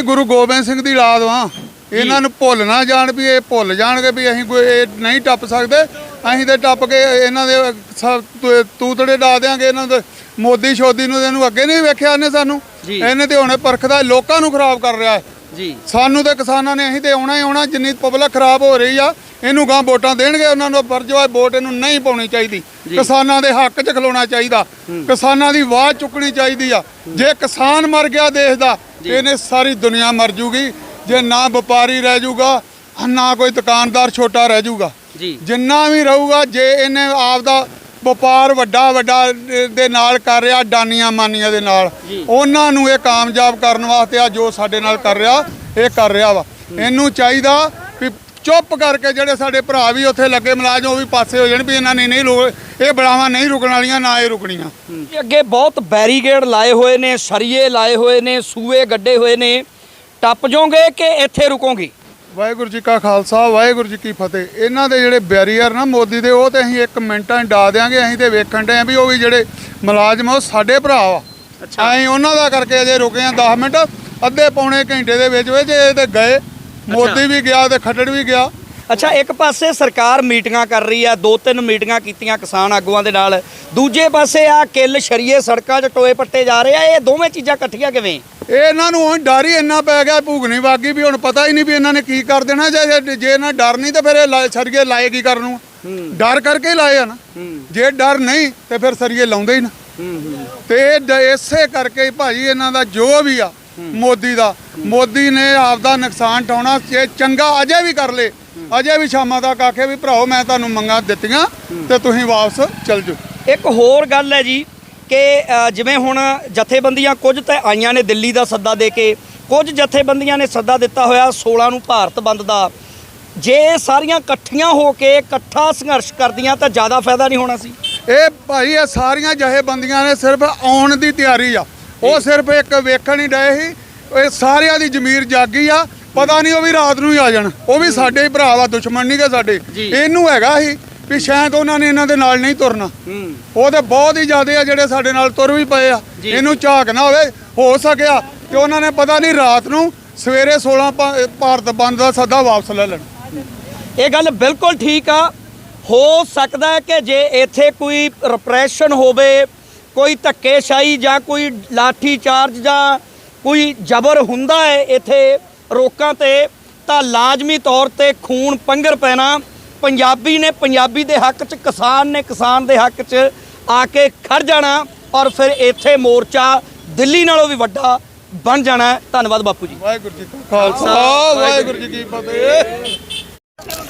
ਅਸੀਂ ਗੁਰੂ ਗੋਬਿੰਦ ਸਿੰਘ ਦੀ ਔਲਾਦ ਵਾਂ। ਇਹਨਾਂ ਨੂੰ ਭੁੱਲ ਨਾ ਜਾਣ ਵੀ ਇਹ ਭੁੱਲ ਜਾਣਗੇ ਵੀ ਅਸੀਂ ਕੋਈ ਇਹ ਨਹੀਂ ਟੱਪ ਸਕਦੇ। ਅਸੀਂ ਤੇ ਟੱਪ ਕੇ ਇਹਨਾਂ ਦੇ ਸਭ ਤੂਤੜੇ ਡਾ ਦਿਆਂਗੇ ਇਹਨਾਂ ਦੇ। ਮੋਦੀ ਸ਼ੋਦੀ ਨੂੰ ਇਹਨੂੰ ਅੱਗੇ ਨਹੀਂ ਵੇਖਿਆ ਇਹਨੇ ਸਾਨੂੰ। ਇਹਨੇ ਤੇ ਹੁਣੇ ਪਰਖਦਾ ਲੋਕਾਂ ਨੂੰ ਖਰਾਬ ਕਰ ਰਿਹਾ ਹੈ। ਜੀ। ਸਾਨੂੰ ਤੇ ਕਿਸਾਨਾਂ ਨੇ ਅਸੀਂ ਤੇ ਆਉਣਾ ਹੀ ਆਉਣਾ ਜਿੰਨੀ ਪਬਲਿਕ ਖਰਾਬ ਹੋ ਰਹੀ ਆ ਇਹਨੂੰ ਗਾਂ ਵੋਟਾਂ ਦੇਣਗੇ ਉਹਨਾਂ ਨੂੰ ਫਰਜ਼ ਵਾ ਵੋਟ ਇਹਨੂੰ ਨਹੀਂ ਪਾਉਣੀ ਚਾਹੀਦੀ। ਕਿਸਾਨਾਂ ਦੇ ਹੱਕ 'ਚ ਖਲੋਣਾ ਚਾਹੀਦਾ। ਕਿਸਾਨਾਂ ਦੀ ਆਵਾਜ਼ ਚੁੱਕਣੀ ਚਾਹੀਦੀ ਆ। ਜੇ ਕਿਸਾਨ ਮਰ ਗਿਆ ਦੇਸ਼ ਦਾ ਇਹਨੇ ਸਾਰੀ ਦੁਨੀਆ ਮਰ ਜੂਗੀ। ਜੇ ਨਾ ਵਪਾਰੀ ਰਹਿ ਜੂਗਾ ਨਾ ਕੋਈ ਦੁਕਾਨਦਾਰ ਛੋਟਾ ਰਹਿ ਜੂਗਾ। ਜਿੰਨਾ ਵੀ ਰਹੂਗਾ ਜੇ ਇਹਨੇ ਆਪਦਾ ਵਪਾਰ ਵੱਡਾ ਵੱਡਾ ਦੇ ਨਾਲ ਕਰ ਰਿਹਾ ਡਾਨੀਆਂ ਮਾਨੀਆਂ ਦੇ ਨਾਲ। ਉਹਨਾਂ ਨੂੰ ਇਹ ਕਾਮਯਾਬ ਕਰਨ ਵਾਸਤੇ ਆ ਜੋ ਸਾਡੇ ਨਾਲ ਕਰ ਰਿਹਾ ਇਹ ਕਰ ਰਿਹਾ ਵਾ। ਇਹਨੂੰ ਚਾਹੀਦਾ ਵੀ ਚੁੱਪ ਕਰਕੇ ਜਿਹੜੇ ਸਾਡੇ ਭਰਾ ਵੀ ਉੱਥੇ ਲੱਗੇ ਮੁਲਾਜ਼ਮ ਉਹ ਵੀ ਪਾਸੇ ਹੋ ਜਾਣ ਵੀ ਇਹਨਾਂ ਨੇ ਨਹੀਂ ਇਹ ਬੜਾਵਾਂ ਨਹੀਂ ਰੁਕਣ ਵਾਲੀਆਂ ਨਾ ਇਹ ਰੁਕਣੀਆਂ। ਅੱਗੇ ਬਹੁਤ ਬੈਰੀਗੇਡ ਲਾਏ ਹੋਏ ਨੇ ਸਰੀਏ ਲਾਏ ਹੋਏ ਨੇ ਸੂਏ ਗੱਡੇ ਹੋਏ ਨੇ। ਟੱਪ ਜਾਓਗੇ ਕਿ ਇੱਥੇ ਰੁਕੋਗੇ? ਵਾਹਿਗੁਰੂ ਜੀ ਕਾ ਖਾਲਸਾ ਵਾਹਿਗੁਰੂ ਜੀ ਕੀ ਫਤਿਹ। ਇਹਨਾਂ ਦੇ ਜਿਹੜੇ ਬੈਰੀਅਰ ਨਾ ਮੋਦੀ ਦੇ ਉਹ ਤੇ ਅਸੀਂ ਇੱਕ ਮਿੰਟਾਂ 'ਚ ਡਾ ਦਿਆਂਗੇ। ਅਸੀਂ ਤੇ ਵੇਖਣ ਦੇ ਆ ਵੀ ਉਹ ਵੀ ਜਿਹੜੇ ਮੁਲਾਜ਼ਮ ਉਹ ਸਾਡੇ ਭਰਾ ਵਾ। ਅਸੀਂ ਉਹਨਾਂ ਦਾ ਕਰਕੇ ਅਜੇ ਰੁਕੇ ਆ 10 ਮਿੰਟ। ਅੱਧੇ ਪੌਣੇ ਘੰਟੇ ਦੇ ਵਿੱਚ ਵਿੱਚ ਇਹ ਤੇ ਗਏ। ਮੋਦੀ ਵੀ ਗਿਆ ਤੇ ਖੱਟੜ ਵੀ ਗਿਆ। ਅੱਛਾ ਇੱਕ ਪਾਸੇ ਸਰਕਾਰ ਮੀਟਿੰਗਾਂ ਕਰ ਰਹੀ ਆ ਦੋ ਤਿੰਨ ਮੀਟਿੰਗਾਂ ਕੀਤੀਆਂ ਕਿਸਾਨ ਆਗੂਆਂ ਦੇ ਨਾਲ। ਦੂਜੇ ਪਾਸੇ ਆ ਕਿੱਲ ਸ਼ਰੀਏ ਸੜਕਾਂ 'ਚ ਟੋਏ ਪੱਟੇ ਜਾ ਰਹੇ ਆ। ਇਹ ਦੋਵੇਂ ਚੀਜ਼ਾਂ ਇਕੱਠੀਆਂ ਕਿਵੇਂ? ਇਹਨਾਂ ਨੂੰ ਡਰ ਹੀ ਇੰਨਾ ਪੈ ਗਿਆ ਭੂਗਣੀ ਵਾਗੀ ਵੀ ਹੁਣ ਪਤਾ ਹੀ ਨਹੀਂ ਵੀ ਇਹਨਾਂ ਨੇ ਕੀ ਕਰ ਦੇਣਾ ਜੇ ਜੇ- ਇਹਨਾਂ ਡਰ ਨਹੀਂ ਤੇ ਫਿਰ ਇਹ ਸਰੀਏ ਲਾਏ ਕੀ ਕਰਨ ਨੂੰ? ਡਰ ਕਰਕੇ ਹੀ ਲਾਏ ਆ ਨਾ। ਜੇ ਡਰ ਨਹੀਂ ਤੇ ਫਿਰ ਸਰੀਏ ਲਾਉਂਦੇ ਹੀ ਨਾ। ਤੇ ਇਸੇ ਕਰਕੇ ਭਾਜੀ ਇਹਨਾਂ ਦਾ ਜੋ ਵੀ ਆ ਮੋਦੀ ਦਾ ਮੋਦੀ ਨੇ ਆਪਦਾ ਨੁਕਸਾਨ ਟਾਉਣਾ ਜੇ ਚੰਗਾ ਅਜੇ ਵੀ ਕਰ ਲੇ। ਅਜੇ ਵੀ ਸ਼ਾਮਾਂ ਤੱਕ ਆਖੇ ਵੀ ਭਰਾਓ ਮੈਂ ਤੁਹਾਨੂੰ ਮੰਗਾਂ ਦਿੱਤੀਆਂ ਤੇ ਤੁਸੀਂ ਵਾਪਸ ਚੱਲ ਜਾਓ। ਇੱਕ ਹੋਰ ਗੱਲ ਹੈ ਜੀ ਕਿ ਜਿਵੇਂ ਹੁਣ ਜਥੇਬੰਦੀਆਂ ਕੁਝ ਤੇ ਆਈਆਂ ਨੇ ਦਿੱਲੀ ਦਾ ਸੱਦਾ ਦੇ ਕੇ ਕੁਝ ਜਥੇਬੰਦੀਆਂ ਨੇ ਸੱਦਾ ਦਿੱਤਾ ਹੋਇਆ 16 ਨੂੰ ਭਾਰਤ ਬੰਦ ਦਾ। ਜੇ ਸਾਰੀਆਂ ਇਕੱਠੀਆਂ ਹੋ ਕੇ ਇਕੱਠਾ ਸੰਘਰਸ਼ ਕਰਦੀਆਂ ਤਾਂ ਜ਼ਿਆਦਾ ਫਾਇਦਾ ਨਹੀਂ ਹੋਣਾ ਸੀ। ਇਹ ਭਾਈ ਇਹ ਸਾਰੀਆਂ ਜਥੇਬੰਦੀਆਂ ਨੇ ਸਿਰਫ ਆਉਣ ਦੀ ਤਿਆਰੀ ਆ। ਉਹ ਸਿਰਫ ਇੱਕ ਵੇਖਣ ਹੀ ਡਏ ਸੀ ਇਹ ਸਾਰਿਆਂ ਦੀ ਜ਼ਮੀਰ ਜਾਗੀ ਆ ਪਤਾ ਨਹੀਂ ਉਹ ਵੀ ਰਾਤ ਨੂੰ ਹੀ ਆ ਜਾਣ। ਉਹ ਵੀ ਸਾਡੇ ਹੀ ਭਰਾ ਵਾ ਦੁਸ਼ਮਣ ਨਹੀਂ ਗੇ ਸਾਡੇ। ਇਹਨੂੰ ਹੈਗਾ ਸੀ ਵੀ ਸ਼ਾਇਦ ਉਹਨਾਂ ਨੇ ਇਹਨਾਂ ਦੇ ਨਾਲ ਨਹੀਂ ਤੁਰਨਾ। ਉਹ ਤੇ ਬਹੁਤ ਹੀ ਜ਼ਿਆਦੇ ਆ ਜਿਹੜੇ ਸਾਡੇ ਨਾਲ ਤੁਰ ਵੀ ਪਏ ਆ। ਇਹਨੂੰ ਝਾਕ ਨਾ ਹੋਵੇ ਹੋ ਸਕਿਆ ਕਿ ਉਹਨਾਂ ਨੇ ਪਤਾ ਨਹੀਂ ਰਾਤ ਨੂੰ ਸਵੇਰੇ 16 ਭਾ- ਭਾਰਤ ਬੰਦ ਦਾ ਸੱਦਾ ਵਾਪਸ ਲੈ ਲੈਣ। ਇਹ ਗੱਲ ਬਿਲਕੁਲ ਠੀਕ ਆ। ਹੋ ਸਕਦਾ ਹੈ ਕਿ ਜੇ ਇੱਥੇ ਕੋਈ ਰਿਪਰੈਸ਼ਨ ਹੋਵੇ ਕੋਈ ਧੱਕੇਸ਼ਾਹੀ ਜਾਂ ਕੋਈ ਲਾਠੀ ਚਾਰਜ ਜਾਂ ਕੋਈ ਜ਼ਬਰ ਹੁੰਦਾ ਹੈ ਇੱਥੇ ਰੋਕਾਂ ਤੇ ਤਾਂ ਲਾਜ਼ਮੀ ਤੌਰ ਤੇ ਖੂਨ ਪੰਗਰ ਪੈਣਾ ਪੰਜਾਬੀ ਨੇ ਪੰਜਾਬੀ ਦੇ ਹੱਕ 'ਚ ਕਿਸਾਨ ਨੇ ਕਿਸਾਨ ਦੇ ਹੱਕ 'ਚ ਆ ਕੇ ਖੜ ਜਾਣਾ ਔਰ ਫਿਰ ਇੱਥੇ ਮੋਰਚਾ ਦਿੱਲੀ ਨਾਲੋਂ ਵੀ ਵੱਡਾ ਬਣ ਜਾਣਾ। ਧੰਨਵਾਦ ਬਾਪੂ ਜੀ ਵਾਹਿਗੁਰੂ ਜੀ ਕਾ ਖਾਲਸਾ ਵਾਹਿਗੁਰੂ ਜੀ ਕੀ ਫਤਿਹ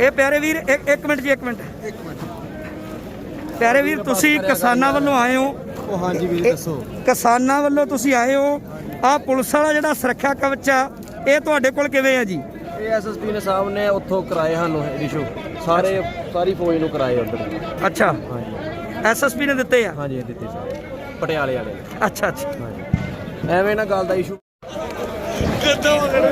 ਇਹ ਪਿਆਰੇ ਵੀਰ ਇੱਕ ਇੱਕ ਮਿੰਟ ਜੀ ਇੱਕ ਮਿੰਟ। ਪਿਆਰੇ ਵੀਰ ਤੁਸੀਂ ਕਿਸਾਨਾਂ ਵੱਲੋਂ ਆਏ ਹੋ। ਉਹ ਹਾਂਜੀ ਵੀਰ ਦੱਸੋ। ਕਿਸਾਨਾਂ ਵੱਲੋਂ ਤੁਸੀਂ ਆਏ ਹੋ। ਆਹ ਪੁਲਿਸ ਵਾਲਾ ਜਿਹੜਾ ਸੁਰੱਖਿਆ ਕਵਚ ਆ ਇਹ ਤੁਹਾਡੇ ਕੋਲ ਕਿਵੇਂ ਆ ਜੀ? ਇਹ ਐਸਐਸਪੀ ਨੇ ਸਾਹਿਬ ਨੇ ਉੱਥੋਂ ਕਰਾਏ ਸਾਨੂੰ ਇਸ਼ੂ ਸਾਰੇ ਸਾਰੀ ਫੌਜ ਨੂੰ ਕਰਾਏ ਉਧਰ। ਅੱਛਾ। ਹਾਂਜੀ। ਐਸਐਸਪੀ ਨੇ ਦਿੱਤੇ ਆ? ਹਾਂਜੀ ਦਿੱਤੇ ਪਟਿਆਲੇ ਵਾਲੇ ਅੱਛਾ ਅੱਛਾ। ਐਵੇਂ ਨਾ ਗੱਲ ਦਾ ਇਸ਼ੂ ਕਦੋਂ